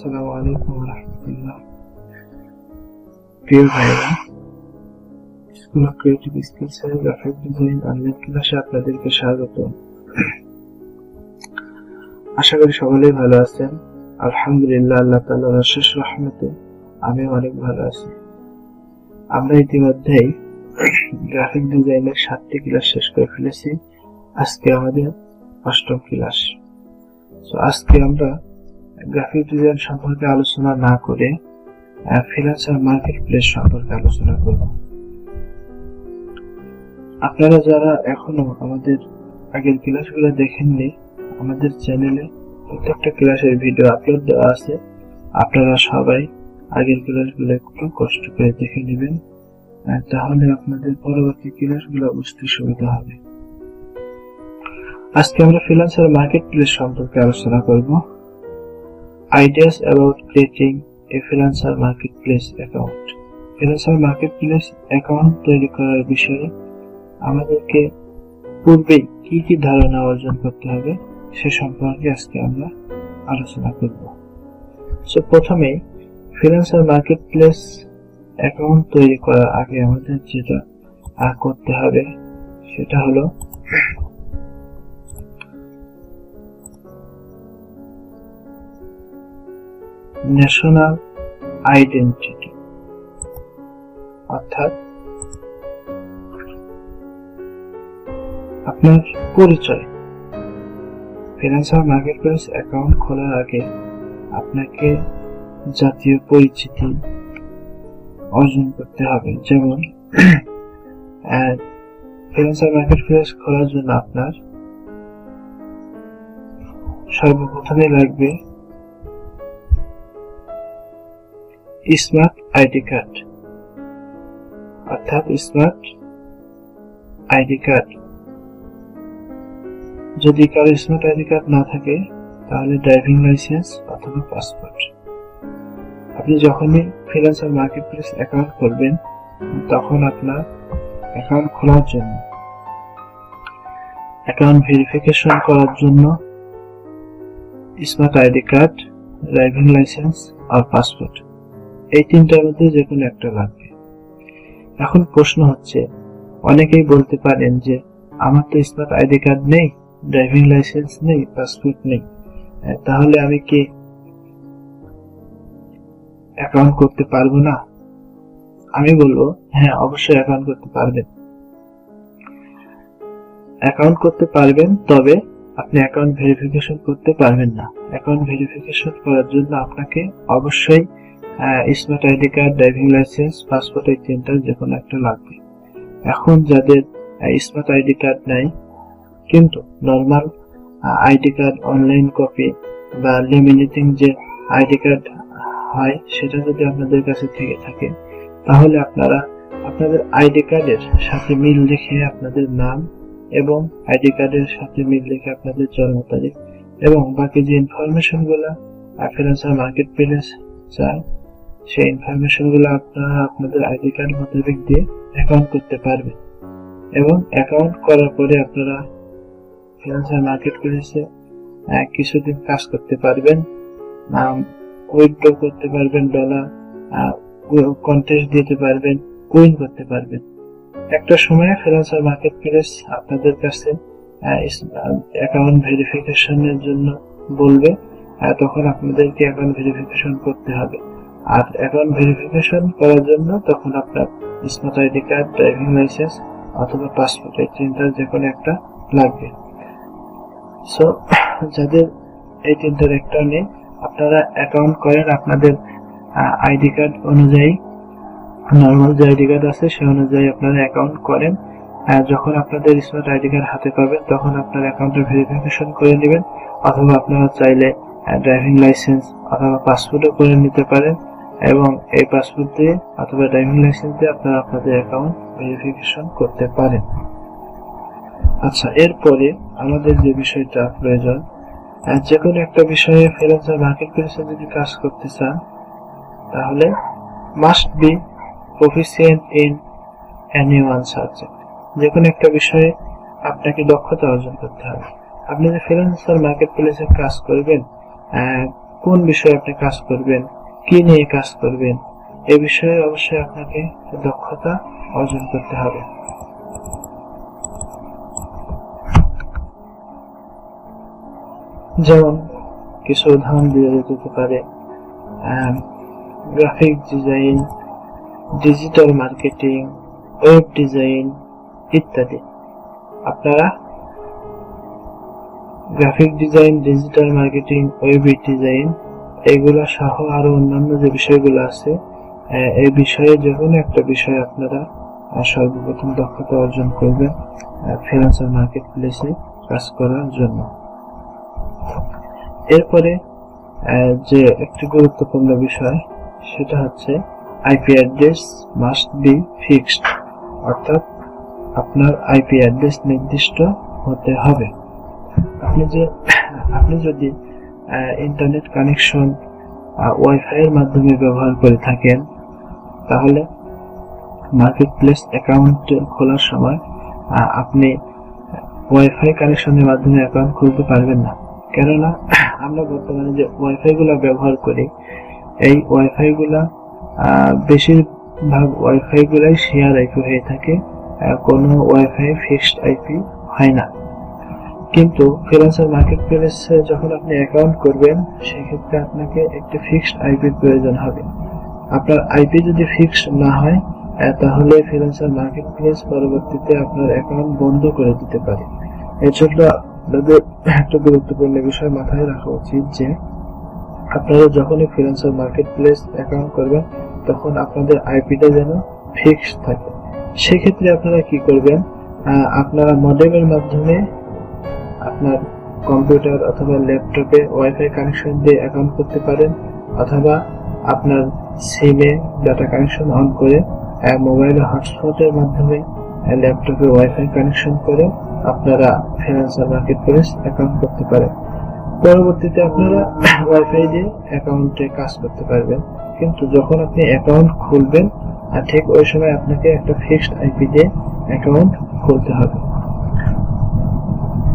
আসসালামু আলাইকুম রহমতুল্লাহ। প্রিয় ভাইরা স্কুল অফ ক্রিয়েটিভ স্কিলস এর গ্রাফিক ডিজাইন অনলাইন ক্লাসে আপনাদেরকে স্বাগত। আশা করি সকলেই ভালো আছেন। আলহামদুলিল্লাহ, আল্লাহ তাআলার অশেষ রহমতে আমি অনেক ভালো আছি। আমরা ইতিমধ্যেই গ্রাফিক ডিজাইনের সাতটি ক্লাস শেষ করে ফেলেছি। আজকে আমাদের অষ্টম ক্লাস। তো আজকে আমরা গ্রাফিক ডিজাইন সম্পর্কে আলোচনা না করে ফ্রিল্যান্সার মার্কেট প্লেস সম্পর্কে আলোচনা করব। আপনারা যারা এখনও আমাদের আগের ক্লাসগুলো দেখেননি, আমাদের চ্যানেলে প্রত্যেকটা ক্লাসের ভিডিও আপলোড দেওয়া আছে। আপনারা সবাই আগের ক্লাসগুলো একটু কষ্ট করে দেখে নেবেন তাহলে আপনাদের পরবর্তী ক্লাসগুলো বুঝতে সুবিধা হবে। আজকে আমরা ফ্রিল্যান্সার মার্কেট প্লেস সম্পর্কে আলোচনা করব। About creating a freelancer market place account freelancer market place account তৈরি করার বিষয়ে আমাদেরকে পূর্বেই কি কি ধারণা অর্জন করতে হবে সে সম্পর্কে আজকে আমরা আলোচনা করব। সো প্রথমেই ফ্রিল্যান্সার মার্কেট প্লেস অ্যাকাউন্ট তৈরি করার আগে আমাদের যেটা করতে হবে সেটা হলো ন্যাশনাল আইডেন্টিটি অর্থাৎ আপনার পরিচয়। ফিনান্সিয়াল মার্কেট প্লেস অ্যাকাউন্ট খোলার আগে আপনাকে জাতীয় পরিচিতি অর্জন করতে হবে। যেমন ফিনান্সিয়াল মার্কেট প্লেস খোলার জন্য আপনার সর্বপ্রথমে লাগবে স্মার্ট আইডি কার্ড। অর্থাৎ স্মার্ট আইডি কার্ড। যদি কারও স্মার্ট আইডি কার্ড না থাকে, তাহলে ড্রাইভিং লাইসেন্স অথবা পাসপোর্ট। আপনি যখনই ফিনান্সিয়াল মার্কেট প্লেস অ্যাকাউন্ট করবেন তখন আপনার অ্যাকাউন্ট খোলার জন্য অ্যাকাউন্ট ভেরিফিকেশন করার জন্য smart ID card, driving license আর পাসপোর্ট। এই তিনটার মধ্যে যে কোনো একটা লাগবে। এখন প্রশ্ন হচ্ছে, অনেকেই বলতে পারেন যে, আমার তো স্মার্ট আইডি কার্ড নেই, ড্রাইভিং লাইসেন্স নেই, পাসপোর্ট নেই। তাহলে আমি কি অ্যাকাউন্ট করতে পারব না? আমি বলব হ্যাঁ অবশ্যই অ্যাকাউন্ট করতে পারবেন। অ্যাকাউন্ট করতে পারবেন, তবে আপনি অ্যাকাউন্ট ভেরিফিকেশন করতে পারবেন না। অ্যাকাউন্ট ভেরিফিকেশন করার জন্য আপনাকে অবশ্যই smart ID card, driving license passport এই তিনটার যে কোনো একটা লাগবে। এখন যাদের স্মার্ট আইডি কার্ড নাই, কিন্তু normal ID card online copy বা লেমিনেটিং যে আইডি কার্ড হয়, সেটা যদি আপনাদের কাছে থেকে থাকে, তাহলে আপনারা আপনাদের আইডি কার্ডের সাথে মিল রেখে আপনাদের নাম এবং আইডি কার্ডের সাথে মিল রেখে আপনাদের জন্ম তারিখ এবং বাকি যে ইনফরমেশনগুলা ফিনান্সিয়াল মার্কেট প্লেস চায় সেই ইনফরমেশনগুলো আপনারা আপনাদের আইডি কার্ড মোতাবেক দিয়ে অ্যাকাউন্ট করতে পারবেন। এবং অ্যাকাউন্ট করার পরে আপনারা ফিনান্সিয়াল মার্কেট প্লেসে কিছুদিন কাজ করতে পারবেন। উইথড্র করতে পারবেন ডলার কন্টেস্ট দিতে পারবেন উইন করতে পারবেন। একটা সময় ফিনান্সিয়াল মার্কেট প্লেস আপনাদের কাছে অ্যাকাউন্ট ভেরিফিকেশনের জন্য বলবে তখন আপনাদেরকে অ্যাকাউন্ট ভেরিফিকেশন করতে হবে। আর অ্যাকাউন্ট ভেরিফিকেশন করার জন্য তখন আপনার smart ID card driving license অথবা পাসপোর্ট এই তিনটার যে কোনো একটা লাগবে। সো যাদের এই তিনটার একটা নেই, আপনারা অ্যাকাউন্ট করেন আপনাদের আইডি কার্ড অনুযায়ী নর্মাল যে আইডি কার্ড আছে সে অনুযায়ী আপনারা অ্যাকাউন্ট করেন। যখন আপনাদের স্মার্ট আইডি কার্ড হাতে পাবেন, তখন আপনার অ্যাকাউন্টের ভেরিফিকেশন করে নেবেন। অথবা আপনারা চাইলে ড্রাইভিং লাইসেন্স অথবা পাসপোর্টও করে নিতে পারেন। এবং এই পাসপোর্ট দিয়ে অথবা ড্রাইভিং লাইসেন্স দিয়ে আপনারা আপনাদের অ্যাকাউন্ট ভেরিফিকেশন করতে পারেন। আচ্ছা এরপরে আমাদের যে বিষয়টা প্রয়োজন যে কোনো একটা বিষয়ে ফ্রিল্যান্সার মার্কেট প্লেসে যদি কাজ করতে চান, তাহলে must be proficient in any one subject যে কোনো একটা বিষয়ে আপনাকে দক্ষতা অর্জন করতে হবে। আপনি যে ফ্রিল্যান্সার মার্কেট প্লেসে কাজ করবেন কোন বিষয়ে আপনি কাজ করবেন কি নিয়ে কাজ করবেন? এ বিষয়ে অবশ্যই আপনাকে দক্ষতা অর্জন করতে হবে। যেমন কিছু উদাহরণ দিয়ে যেতে পারে। Graphic design digital marketing web design ইত্যাদি। আপনারা graphic design digital marketing web design এগুলো সহ আরও অন্যান্য যে বিষয়গুলো আছে এই বিষয়ে যে কোনো একটা বিষয় আপনারা সর্বপ্রথম দক্ষতা অর্জন করবেন ফিনান্সিয়াল মার্কেট প্লেসে কাজ করার জন্য। এরপরে যে একটি গুরুত্বপূর্ণ বিষয়, সেটা হচ্ছে IP address must be fixed অর্থাৎ আপনার আইপি অ্যাড্রেস নির্দিষ্ট হতে হবে। আপনি যে, আপনি যদি ইন্টারনেট কানেকশন ওয়াইফাই এর মাধ্যমে ব্যবহার করে থাকেন তাহলে মার্কেট প্লেস অ্যাকাউন্ট খোলার সময় আপনি ওয়াইফাই কানেকশনের মাধ্যমে অ্যাকাউন্ট খুলতে পারবেন না। কেননা আমরা বর্তমানে যে ওয়াইফাই গুলা ব্যবহার করি এই ওয়াইফাই গুলা আহ, বেশিরভাগ ওয়াইফাই গুলাই শেয়ার আইপি হয়ে থাকে কোনো ওয়াইফাই ফিক্সড আইপি হয় না। কিন্তু ফ্রিল্যান্সার মার্কেট প্লেসে যখন আপনি অ্যাকাউন্ট করবেন, সেক্ষেত্রে আপনাকে একটি ফিক্সড আইপির প্রয়োজন হবে। আপনার আইপি যদি ফিক্সড না হয় তাহলে ফ্রিল্যান্সার মার্কেট প্লেস পরবর্তীতে আপনার অ্যাকাউন্ট বন্ধ করে দিতে পারে। এর জন্য আপনাদের একটা গুরুত্বপূর্ণ বিষয় মাথায় রাখা উচিত যে, আপনারা যখনই ফ্রিল্যান্সার মার্কেট প্লেস অ্যাকাউন্ট করবেন, তখন আপনাদের আইপিটা যেন ফিক্সড থাকে। সেক্ষেত্রে আপনারা কি করবেন? আপনারা মডেমের মাধ্যমে আপনার কম্পিউটার অথবা ল্যাপটপে ওয়াইফাই কানেকশন দিয়ে অ্যাকাউন্ট করতে পারেন, অথবা আপনার সিমে ডাটা কানেকশন অন করে মোবাইলে হটস্পটের মাধ্যমে ল্যাপটপে ওয়াইফাই কানেকশন করে আপনারা ফিনান্সার মার্কেট প্লেস অ্যাকাউন্ট করতে পারেন। পরবর্তীতে আপনারা ওয়াইফাই দিয়ে অ্যাকাউন্টে কাজ করতে পারবেন। কিন্তু যখন আপনি অ্যাকাউন্ট খুলবেন আর ঠিক ওই সময় আপনাকে একটা ফিক্সড আইপি দিয়ে অ্যাকাউন্ট খুলতে হবে।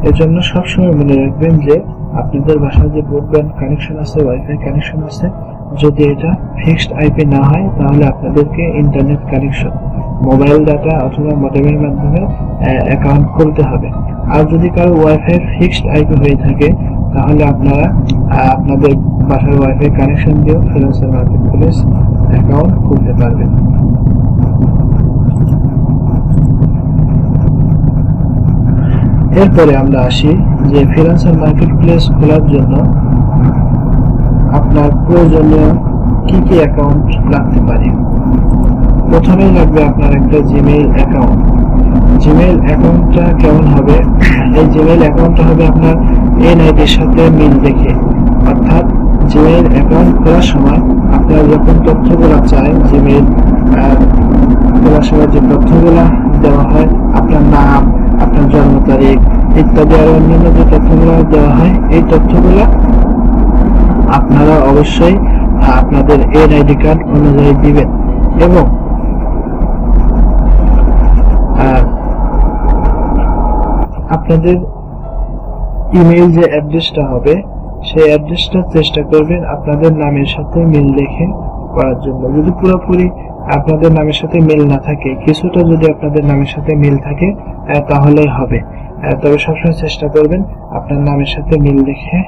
এর জন্য সবসময় মনে রাখবেন যে আপনাদের বাসায় যে ব্রডব্যান্ড কানেকশন আছে ওয়াইফাই কানেকশন আছে, যদি এটা ফিক্সড আইপি না হয়, তাহলে আপনাদেরকে ইন্টারনেট কানেকশন মোবাইল ডাটা অথবা মডেমের মাধ্যমে অ্যাকাউন্ট খুলতে হবে। আর যদি কারও ওয়াইফাই ফিক্সড আইপি হয়ে থাকে, তাহলে আপনারা আপনাদের বাসার ওয়াইফাই কানেকশন দিয়েও ফ্রিল্যান্সার মার্কেট প্লেস অ্যাকাউন্ট খুলতে পারবেন। এরপরে আমরা আসি যে ফ্রিল্যান্সার মার্কেট প্লেস খোলার জন্য আপনার প্রয়োজনীয় কি কি অ্যাকাউন্ট লাগতে পারে। প্রথমেই লাগবে আপনার একটা জিমেইল অ্যাকাউন্ট। জিমেইল অ্যাকাউন্টটা কেমন হবে? এই জিমেইল অ্যাকাউন্টটা হবে আপনার এন এনআইডির সাথে মিল দেখে অর্থাৎ জিমেইল অ্যাকাউন্ট খোলার সময় আপনারা যখন তথ্যগুলো চায়, জিমেইল খোলার সময় যে তথ্যগুলো দেওয়া হয়, আপনার নাম জন্ম তারিখ ইত্যাদি আরও অন্যান্য যে তথ্যগুলো দেওয়া হয়, এই তথ্যগুলো আপনারা অবশ্যই আপনাদের এনআইডি কার্ড অনুযায়ী দিবেন এবং আপনাদের ইমেইল যে অ্যাড্রেসটা হবে, সেই অ্যাড্রেসটা চেষ্টা করবেন আপনাদের নামের সাথে মিল রেখে করার জন্য। যদি পুরোপুরি আপনাদের নামের সাথে মিল না থাকে, কিছুটা যদি আপনাদের নামের সাথে মিল থাকে তাহলেই হবে। তবে সবসময় চেষ্টা করবেন আপনার নামের সাথে মিল রেখে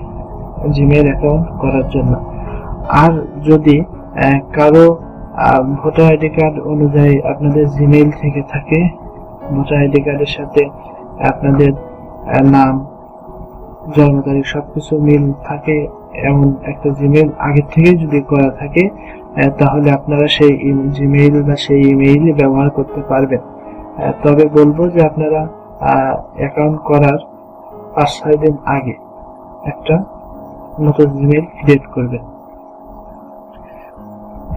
জিমেল অ্যাকাউন্ট করার জন্য। আর যদি কারও ভোটার আইডি কার্ড অনুযায়ী আপনাদের জিমেইল থেকে থাকে, ভোটার আইডি কার্ডের সাথে আপনাদের নাম, জন্ম তারিখ সবকিছু মিল থাকে, এমন একটা জিমেইল আগে থেকে যদি করা থাকে তাহলে আপনারা সেই জিমেইল বা সেই ইমেইল ব্যবহার করতে পারবেন। তবে বলব যে আপনারা অ্যাকাউন্ট করার পাঁচ ছয় দিন আগে একটা নতুন জিমেইল ক্রিয়েট করবেন।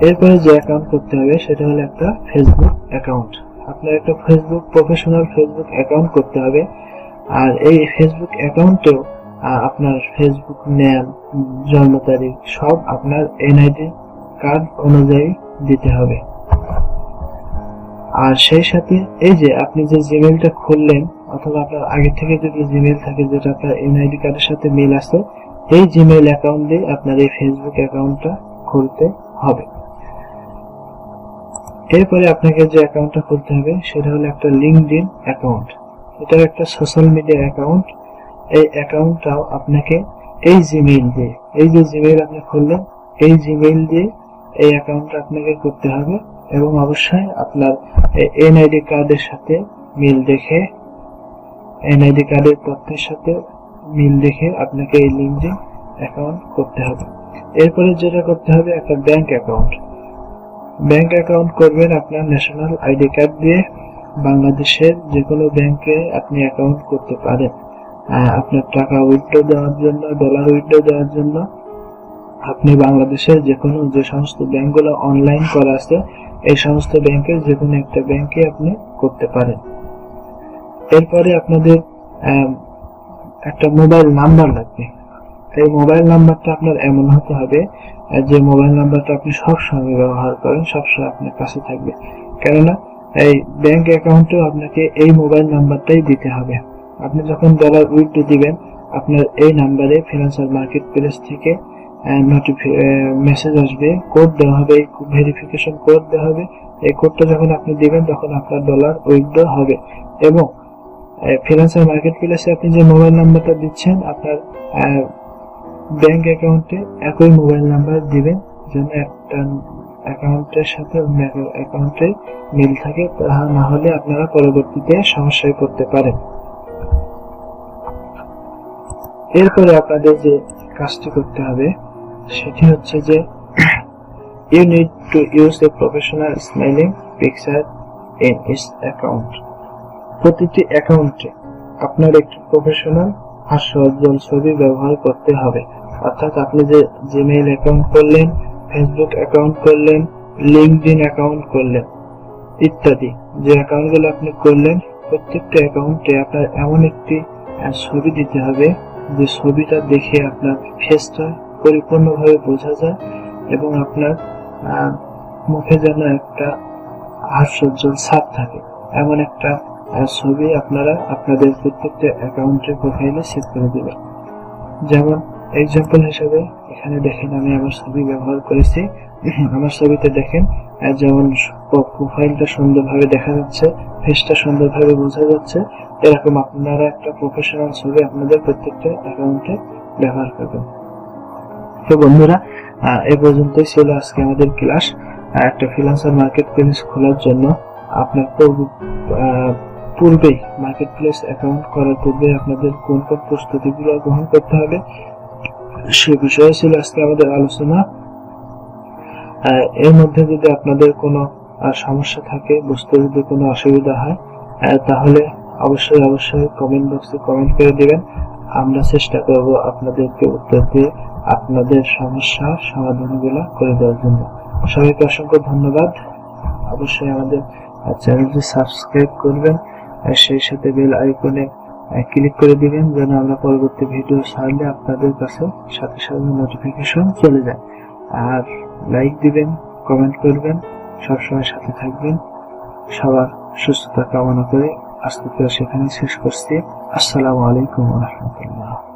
এরপরে যে অ্যাকাউন্ট করতে হবে সেটা হলো একটা ফেসবুক অ্যাকাউন্ট আপনার একটা ফেসবুক প্রফেশনাল ফেসবুক অ্যাকাউন্ট করতে হবে। আর এই ফেসবুক অ্যাকাউন্টেও আপনার ফেসবুক নেম জন্ম তারিখ সব আপনার এনআইডি কার্ড অনুযায়ী দিতে হবে। আর সেই সাথে এই যে আপনি যে জিমেইলটা খুললেন, অথবা আপনার আগে থেকে যদি জিমেইল থাকে, যেটা আপনার এনআইডি কার্ডের সাথে মিল আছে এই জিমেইল অ্যাকাউন্ট দিয়ে আপনার এই ফেসবুক অ্যাকাউন্টটা খুলতে হবে। এরপরে আপনাকে যে অ্যাকাউন্টটা খুলতে হবে, সেটা হলো একটা লিঙ্কড অ্যাকাউন্ট এটা একটা সোশ্যাল মিডিয়া অ্যাকাউন্ট এই অ্যাকাউন্টটাও আপনাকে এই জিমেইল দিয়ে, এই যে জিমেইল আপনি খুললেন, এই জিমেইল দিয়ে এই অ্যাকাউন্টটা আপনাকে করতে হবে এবং অবশ্যই আপনার এনআইডি কার্ডের সাথে মিল দেখে এনআইডি কার্ডের তথ্যের সাথে মিল দেখে আপনাকে এই লিঙ্কডিন অ্যাকাউন্ট করতে হবে। এরপরে যেটা করতে হবে, একটা ব্যাংক অ্যাকাউন্ট ব্যাংক অ্যাকাউন্ট করবেন আপনার ন্যাশনাল আইডি কার্ড দিয়ে। বাংলাদেশের যে কোনো ব্যাংকে আপনি অ্যাকাউন্ট করতে পারেন। আপনার টাকা উইথড্র দেওয়ার জন্য ডলার উইথড্র দেওয়ার জন্য। আপনি বাংলাদেশের যে কোনো যে সমস্ত ব্যাংকগুলো অনলাইন করা আছে, এই সমস্ত ব্যাংকের যে কোনো একটা ব্যাংকে আপনি করতে পারেন। এরপরে আপনাদের একটা মোবাইল নাম্বার লাগবে। এই মোবাইল নাম্বারটা আপনার এমন হতে হবে যে মোবাইল নাম্বারটা আপনি সবসময় ব্যবহার করেন, সবসময় আপনার কাছে থাকবে। কেননা, এই ব্যাংক অ্যাকাউন্টেও আপনাকে এই মোবাইল নাম্বারটাই দিতে হবে। আপনি যখন ডলার উইথড্র দিবেন, আপনার এই নাম্বারে ফিনান্সিয়াল মার্কেট প্লেস থেকে মেসেজ আসবে কোড দেওয়া হবে, এই ভেরিফিকেশন কোড দেওয়া হবে। এই কোডটা যখন আপনি দিবেন, তখন আপনার ডলার উইথড্র হবে। এবং ফিনান্সিয়াল মার্কেট প্লেসে আপনি যে মোবাইল নাম্বারটা দিচ্ছেন, আপনার ব্যাংক অ্যাকাউন্টে একই মোবাইল নাম্বার দিবেন, যেন একটা অ্যাকাউন্টের সাথে অন্য অ্যাকাউন্টে মিল থাকে তাহা না হলে আপনারা পরবর্তীতে সমস্যায় পড়তে পারেন। এরপরে আপনাদের যে কাজটি করতে হবে সেটি হচ্ছে যে you need to use a professional smiling picture in his account প্রতিটি অ্যাকাউন্টে আপনার একটি প্রফেশনাল হাস্যোজ্জ্বল ছবি ব্যবহার করতে হবে। অর্থাৎ আপনি যে জিমেইল অ্যাকাউন্ট করলেন ফেসবুক অ্যাকাউন্ট করলেন লিঙ্কডিন অ্যাকাউন্ট করলেন ইত্যাদি, যে অ্যাকাউন্টগুলো আপনি করলেন, প্রত্যেকটা অ্যাকাউন্টে আপনার এমন একটি ছবি দিতে হবে, যে ছবিটা দেখে আপনার ফেসটা পরিপূর্ণভাবে বোঝা যায় এবং আপনার মুখে যেন একটা হাস্যোজ্জ্বল ছাপ থাকে। এমন একটা ছবি আপনারা আপনাদের প্রত্যেকটা অ্যাকাউন্টের প্রোফাইলে সেট করে দেবেন। যেমন এক্সাম্পল হিসেবে এখানে দেখেন আমি আমার ছবি ব্যবহার করেছি। আমার ছবিতে দেখেন যেমন প্রোফাইলটা সুন্দরভাবে দেখা যাচ্ছে ফেসটা সুন্দরভাবে বোঝা যাচ্ছে। এরকম আপনারা একটা প্রফেশনাল ছবি আপনাদের প্রত্যেকটা অ্যাকাউন্টে ব্যবহার করবেন। তো বন্ধুরা এ পর্যন্তই ছিল আজকে আমাদের ক্লাস। একটা ফ্রিল্যান্সার মার্কেট প্লেস খোলার জন্য আপনার পূর্বেই মার্কেট প্লেস অ্যাকাউন্ট করার পূর্বে আপনাদের কোন কোন প্রস্তুতিগুলো গ্রহণ করতে হবে, সে বিষয়ে ছিল আজকে আমাদের আলোচনা। এর মধ্যে যদি আপনাদের কোনো সমস্যা থাকে, বুঝতে যদি কোনো অসুবিধা হয় তাহলে অবশ্যই অবশ্যই কমেন্ট বক্সে কমেন্ট করে দিবেন। আমরা চেষ্টা করব আপনাদেরকে উত্তর দিয়ে আপনাদের সমস্যার সমাধানগুলো করে দেওয়ার জন্য। সবাইকে অসংখ্য ধন্যবাদ। অবশ্যই আমাদের চ্যানেলটি সাবস্ক্রাইব করবেন আর সেই সাথে বেল আইকনে ক্লিক করে দিবেন যেন আমরা পরবর্তী ভিডিও ছাড়লে আপনাদের কাছে সাথে সাথে নোটিফিকেশন চলে যায়। আর লাইক দিবেন কমেন্ট করবেন, সবসময় সাথে থাকবেন। সবার সুস্থতা কামনা করে আজকে সেখানে শেষ করছি। আসসালামু আলাইকুম রহমতুল্লাহ।